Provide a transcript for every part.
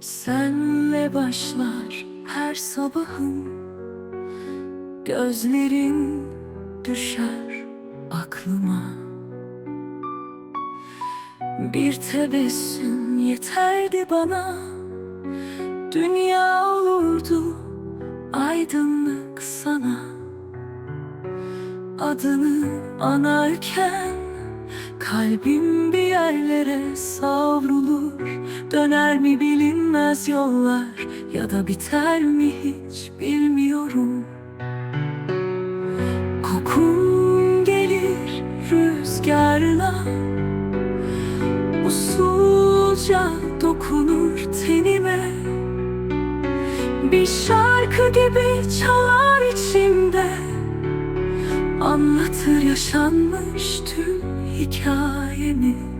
Senle başlar her sabahım Gözlerin düşer aklıma. Bir tebessüm yeterdi bana. Dünya olurdu aydınlık sana. Adını anarken Kalbim bir yerlere savrulur Döner mi bilinmez yollar Ya da biter mi hiç bilmiyorum. Kokun gelir rüzgarla Usulca dokunur tenime. Bir şarkı gibi çalar içimde Anlatır yaşanmış tüm hikayemi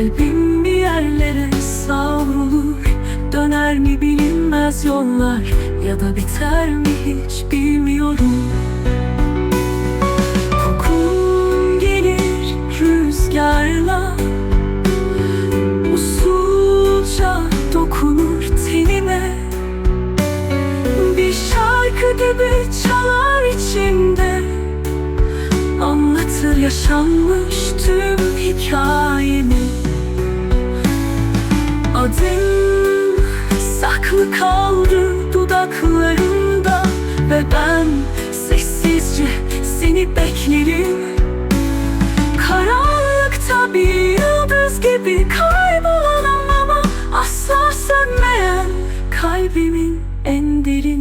Kalbim bir yerlere savrulur. Döner mi bilinmez yollar Ya da biter mi hiç bilmiyorum. Kokun gelir rüzgarla Usulca dokunur tenime Bir şarkı gibi çalar içimde Anlatır yaşanmış tüm hikayemi saklı kaldı dudaklarımda Ve ben sessizce seni beklerim. Karanlıkta bir yıldız gibi kaybolan ama Asla sönmeyen kalbimin en derin